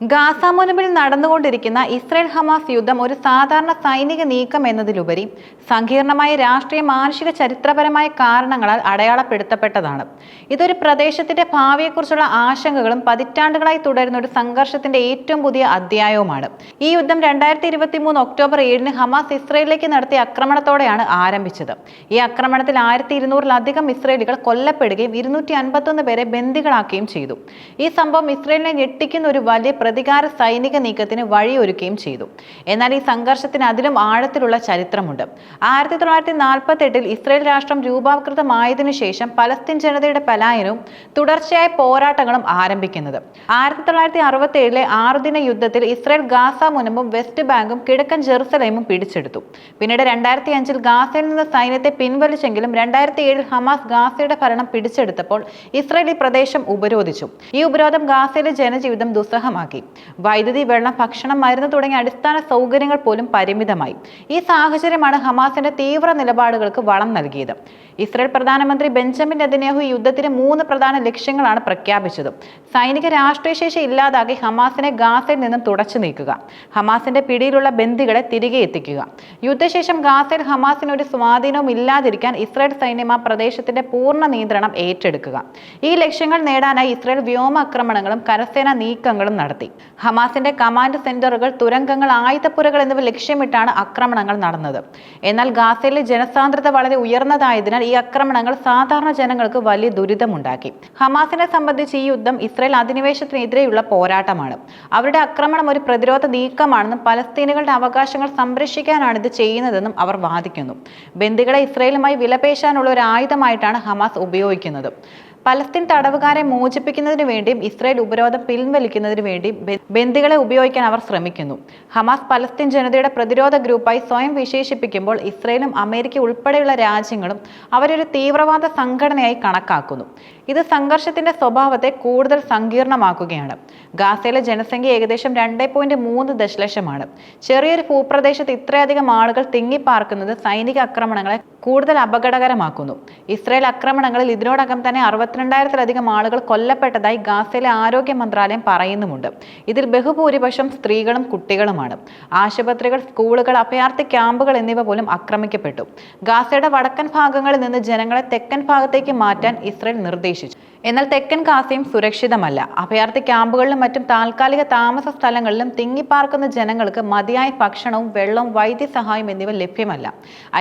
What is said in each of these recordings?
Gaza മുനമ്പിൽ നടന്നുകൊണ്ടിരിക്കുന്ന Israel Hamas യുദ്ധം ഒരു സാധാരണ സൈനിക നീക്കം എന്നതിലുപരി സങ്കീർണമായ രാഷ്ട്രീയ മാനുഷിക ചരിത്രപരമായ കാരണങ്ങളാൽ അടയാളപ്പെടുത്തപ്പെട്ടതാണ്. ഇതൊരു പ്രദേശത്തിന്റെ ഭാവിയെക്കുറിച്ചുള്ള ആശങ്കകളും പതിറ്റാണ്ടുകളായി തുടരുന്ന ഒരു സംഘർഷത്തിന്റെ ഏറ്റവും പുതിയ അധ്യായവുമാണ്. ഈ യുദ്ധം രണ്ടായിരത്തി ഇരുപത്തി മൂന്ന് ഒക്ടോബർ ഏഴിന് ഹമാസ് ഇസ്രയേലിലേക്ക് നടത്തിയ ആക്രമണത്തോടെയാണ് ആരംഭിച്ചത്. ഈ ആക്രമണത്തിൽ ആയിരത്തി ഇരുന്നൂറിലധികം ഇസ്രയേലികൾ കൊല്ലപ്പെടുകയും ഇരുന്നൂറ്റി അൻപത്തൊന്ന് പേരെ ബന്ദികളാക്കുകയും ചെയ്തു. ഈ സംഭവം ഇസ്രയേലിനെ ഞെട്ടിക്കുന്ന ഒരു വലിയ പ്രതികാര സൈനിക നീക്കത്തിന് വഴിയൊരുക്കുകയും ചെയ്തു. എന്നാൽ ഈ സംഘർഷത്തിന് അതിലും ആഴത്തിലുള്ള ചരിത്രമുണ്ട്. ആയിരത്തി തൊള്ളായിരത്തി നാൽപ്പത്തി എട്ടിൽ ഇസ്രയേൽ രാഷ്ട്രം രൂപാകൃതമായതിനു ശേഷം പലസ്തീൻ ജനതയുടെ പലായനവും തുടർച്ചയായ പോരാട്ടങ്ങളും ആരംഭിക്കുന്നത്. ആയിരത്തി തൊള്ളായിരത്തി അറുപത്തി ഏഴിലെ ആറുദിന യുദ്ധത്തിൽ ഇസ്രയേൽ ഗാസ മുനമ്പും വെസ്റ്റ് ബാങ്കും കിഴക്കൻ ജെറുസലേമും പിടിച്ചെടുത്തു. പിന്നീട് രണ്ടായിരത്തി അഞ്ചിൽ ഗാസയിൽ നിന്ന് സൈന്യത്തെ പിൻവലിച്ചെങ്കിലും രണ്ടായിരത്തി ഏഴിൽ ഹമാസ് ഗാസയുടെ ഭരണം പിടിച്ചെടുത്തപ്പോൾ ഇസ്രയേൽ ഈ പ്രദേശം ഉപരോധിച്ചു. ഈ ഉപരോധം ഗാസയിലെ ജനജീവിതം ദുസ്സഹമാക്കി. വൈദ്യുതി വെള്ളം ഭക്ഷണം മരുന്ന് തുടങ്ങിയ അടിസ്ഥാന സൗകര്യങ്ങൾ പോലും പരിമിതമായി. ഈ സാഹചര്യമാണ് ഹമാസിന്റെ തീവ്ര നിലപാടുകൾക്ക് വളം നൽകിയത്. ഇസ്രയേൽ പ്രധാനമന്ത്രി ബെഞ്ചമിൻ നെതന്യാഹു യുദ്ധത്തിന് മൂന്ന് പ്രധാന ലക്ഷ്യങ്ങളാണ് പ്രഖ്യാപിച്ചത്. സൈനിക രാഷ്ട്രീയശേഷി ഇല്ലാതാക്കി ഹമാസിനെ ഗാസയിൽ നിന്നും തുടച്ചു നീക്കുക. ഹമാസിന്റെ പിടിയിലുള്ള ബന്ദികളെ തിരികെ എത്തിക്കുക. യുദ്ധശേഷം ഗാസയിൽ ഹമാസിന് ഒരു സ്വാധീനവും ഇല്ലാതിരിക്കാൻ ഇസ്രായേൽ സൈന്യം ആ പ്രദേശത്തിന്റെ പൂർണ നിയന്ത്രണം ഏറ്റെടുക്കുക. ഈ ലക്ഷ്യങ്ങൾ നേടാനായി ഇസ്രായേൽ വ്യോമാക്രമണങ്ങളും കരസേനാ നീക്കങ്ങളും നടത്തി. ഹമാസിന്റെ കമാൻഡ് സെന്ററുകൾ തുരങ്കങ്ങൾ ആയുധപ്പുരകൾ എന്നിവ ലക്ഷ്യമിട്ടാണ് ആക്രമണങ്ങൾ നടന്നത്. എന്നാൽ ഗാസയിലെ ജനസാന്ദ്രത വളരെ ഉയർന്നതായതിനാൽ ഈ ആക്രമണങ്ങൾ സാധാരണ ജനങ്ങൾക്ക് വലിയ ദുരിതമുണ്ടാക്കി. ഹമാസിനെ സംബന്ധിച്ച് ഈ യുദ്ധം ഇസ്രയേൽ അധിനിവേശത്തിനെതിരെയുള്ള പോരാട്ടമാണ്. അവരുടെ ആക്രമണം ഒരു പ്രതിരോധ നീക്കമാണെന്നും പലസ്തീനുകളുടെ അവകാശങ്ങൾ സംരക്ഷിക്കാനാണ് ഇത് ചെയ്യുന്നതെന്നും അവർ വാദിക്കുന്നു. ബന്ദികളെ ഇസ്രയേലുമായി വിലപേശാനുള്ള ഒരു ആയുധമായിട്ടാണ് ഹമാസ് ഉപയോഗിക്കുന്നത്. പലസ്തീൻ തടവുകാരെ മോചിപ്പിക്കുന്നതിന് വേണ്ടിയും ഇസ്രായേൽ ഉപരോധം പിൻവലിക്കുന്നതിന് വേണ്ടിയും ബന്ദികളെ ഉപയോഗിക്കാൻ അവർ ശ്രമിക്കുന്നു. ഹമാസ് പലസ്തീൻ ജനതയുടെ പ്രതിരോധ ഗ്രൂപ്പായി സ്വയം വിശേഷിപ്പിക്കുമ്പോൾ ഇസ്രയേലും അമേരിക്ക ഉൾപ്പെടെയുള്ള രാജ്യങ്ങളും അവരൊരു തീവ്രവാദ സംഘടനയായി കണക്കാക്കുന്നു. ഇത് സംഘർഷത്തിന്റെ സ്വഭാവത്തെ കൂടുതൽ സങ്കീർണമാക്കുകയാണ്. ഗാസയിലെ ജനസംഖ്യ ഏകദേശം രണ്ട് പോയിന്റ് മൂന്ന് ദശലക്ഷമാണ്. ചെറിയൊരു ഭൂപ്രദേശത്ത് ഇത്രയധികം ആളുകൾ തിങ്ങിപ്പാർക്കുന്നത് സൈനിക ആക്രമണങ്ങളെ കൂടുതൽ അപകടകരമാക്കുന്നു. ഇസ്രയേൽ ആക്രമണങ്ങളിൽ ഇതിനോടകം തന്നെ അറുപത്തിരണ്ടായിരത്തിലധികം ആളുകൾ കൊല്ലപ്പെട്ടതായി ഗാസയിലെ ആരോഗ്യ മന്ത്രാലയം പറയുന്നുമുണ്ട്. ഇതിൽ ബഹുഭൂരിപക്ഷം സ്ത്രീകളും കുട്ടികളുമാണ്. ആശുപത്രികൾ സ്കൂളുകൾ അഭയാർത്ഥി ക്യാമ്പുകൾ എന്നിവ പോലും ആക്രമിക്കപ്പെട്ടു. ഗാസയുടെ വടക്കൻ ഭാഗങ്ങളിൽ നിന്ന് ജനങ്ങളെ തെക്കൻ ഭാഗത്തേക്ക് മാറ്റാൻ ഇസ്രയേൽ നിർദ്ദേശിച്ചു. എന്നാൽ തെക്കൻ ഗാസയും സുരക്ഷിതമല്ല. അഭയാർത്ഥി ക്യാമ്പുകളിലും മറ്റും താൽക്കാലിക താമസ സ്ഥലങ്ങളിലും തിങ്ങിപ്പാർക്കുന്ന ജനങ്ങൾക്ക് മതിയായ ഭക്ഷണവും വെള്ളവും വൈദ്യസഹായം എന്നിവ ലഭ്യമല്ല.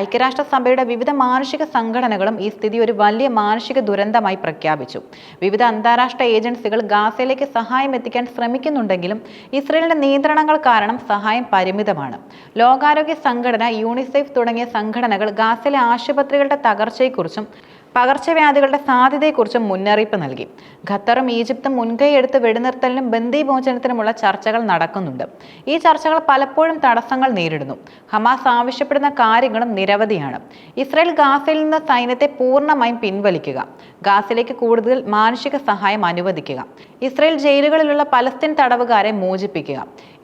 ഐക്യരാഷ്ട്രസഭയുടെ വിവിധ മാനുഷിക സംഘടനകളും ഈ സ്ഥിതി ഒരു വലിയ മാനുഷിക ദുരന്തമായി പ്രഖ്യാപിച്ചു. വിവിധ അന്താരാഷ്ട്ര ഏജൻസികൾ ഗാസയിലേക്ക് സഹായം എത്തിക്കാൻ ശ്രമിക്കുന്നുണ്ടെങ്കിലും ഇസ്രയേലിന്റെ നിയന്ത്രണങ്ങൾ കാരണം സഹായം പരിമിതമാണ്. ലോകാരോഗ്യ സംഘടന യൂണിസെഫ് തുടങ്ങിയ സംഘടനകൾ ഗാസയിലെ ആശുപത്രികളുടെ തകർച്ചയെക്കുറിച്ചും പകർച്ചവ്യാധികളുടെ സാധ്യതയെക്കുറിച്ചും മുന്നറിയിപ്പ് നൽകി. ഖത്തറും ഈജിപ്തും മുൻകൈയെടുത്ത് വെടിനിർത്തലിനും ബന്ദി മോചനത്തിനുമുള്ള ചർച്ചകൾ നടക്കുന്നുണ്ട്. ഈ ചർച്ചകൾ പലപ്പോഴും തടസ്സങ്ങൾ നേരിടുന്നു. ഹമാസ് ആവശ്യപ്പെടുന്ന കാര്യങ്ങളും നിരവധിയാണ്. ഇസ്രായേൽ ഗാസയിൽ നിന്ന് സൈന്യത്തെ പൂർണമായും പിൻവലിക്കുക. ഗാസയിലേക്ക് കൂടുതൽ മാനുഷിക സഹായം അനുവദിക്കുക. ഇസ്രായേൽ ജയിലുകളിലുള്ള പലസ്തീൻ തടവുകാരെ മോചിപ്പിക്കുക.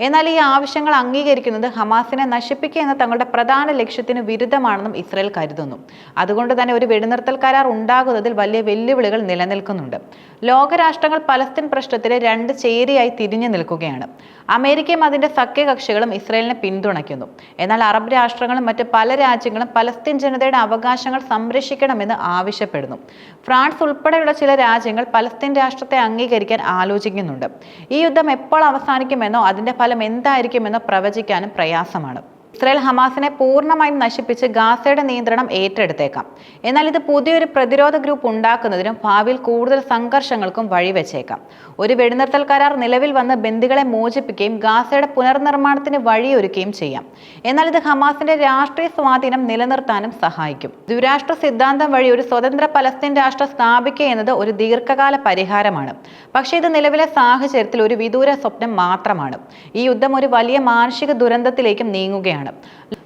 എന്നാൽ ഈ ആവശ്യങ്ങൾ അംഗീകരിക്കുന്നത് ഹമാസിനെ നശിപ്പിക്കുക എന്ന തങ്ങളുടെ പ്രധാന ലക്ഷ്യത്തിന് വിരുദ്ധമാണെന്നും ഇസ്രായേൽ കരുതുന്നു. അതുകൊണ്ട് തന്നെ ഒരു വെടിനിർത്തൽ കരാർ ഉണ്ടാകുന്നതിൽ വലിയ വെല്ലുവിളികൾ നിലനിൽക്കുന്നുണ്ട്. ലോകരാഷ്ട്രങ്ങൾ പലസ്തീൻ പ്രശ്നത്തിലെ രണ്ട് ചേരിയായി തിരിഞ്ഞു നിൽക്കുകയാണ്. അമേരിക്കയും അതിന്റെ സഖ്യകക്ഷികളും ഇസ്രയേലിനെ പിന്തുണയ്ക്കുന്നു. എന്നാൽ അറബ് രാഷ്ട്രങ്ങളും മറ്റ് പല രാജ്യങ്ങളും പലസ്തീൻ ജനതയുടെ അവകാശങ്ങൾ സംരക്ഷിക്കണമെന്ന് ആവശ്യപ്പെടുന്നു. ഫ്രാൻസ് ഉൾപ്പെടെയുള്ള ചില രാജ്യങ്ങൾ പലസ്തീൻ രാഷ്ട്രത്തെ അംഗീകരിക്കാൻ ആലോചിക്കുന്നുണ്ട്. ഈ യുദ്ധം എപ്പോൾ അവസാനിക്കുമെന്നോ അതിന്റെ ഫലം എന്തായിരിക്കുമെന്നോ പ്രവചിക്കാനും പ്രയാസമാണ്. ഇസ്രായേൽ ഹമാസിനെ പൂർണമായും നശിപ്പിച്ച് ഗാസയുടെ നിയന്ത്രണം ഏറ്റെടുത്തേക്കാം. എന്നാൽ ഇത് പുതിയൊരു പ്രതിരോധ ഗ്രൂപ്പ് ഉണ്ടാക്കുന്നതിനും ഭാവിയിൽ കൂടുതൽ സംഘർഷങ്ങൾക്കും വഴിവെച്ചേക്കാം. ഒരു വെടിനിർത്തൽ കരാർ നിലവിൽ വന്ന് ബന്ദികളെ മോചിപ്പിക്കുകയും ഗാസയുടെ പുനർനിർമ്മാണത്തിന് വഴിയൊരുക്കുകയും ചെയ്യാം. എന്നാൽ ഇത് ഹമാസിന്റെ രാഷ്ട്രീയ സ്വാധീനം നിലനിർത്താനും സഹായിക്കും. ദ്വിരാഷ്ട്ര സിദ്ധാന്തം വഴി ഒരു സ്വതന്ത്ര പലസ്തീൻ രാഷ്ട്രം സ്ഥാപിക്കുക എന്നത് ഒരു ദീർഘകാല പരിഹാരമാണ്. പക്ഷേ ഇത് നിലവിലെ സാഹചര്യത്തിൽ ഒരു വിദൂര സ്വപ്നം മാത്രമാണ്. ഈ യുദ്ധം ഒരു വലിയ മാനുഷിക ദുരന്തത്തിലേക്കും നീങ്ങുകയാണ്.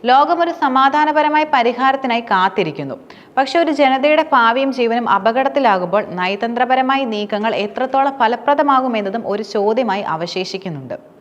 ലോകം ഒരു സമാധാനപരമായ പരിഹാരത്തിനായി കാത്തിരിക്കുന്നു. പക്ഷെ ഒരു ജനതയുടെ ഭാവിയും ജീവനും അപകടത്തിലാകുമ്പോൾ നയതന്ത്രപരമായ നീക്കങ്ങൾ എത്രത്തോളം ഫലപ്രദമാകുമെന്നതും ഒരു ചോദ്യമായി അവശേഷിക്കുന്നുണ്ട്.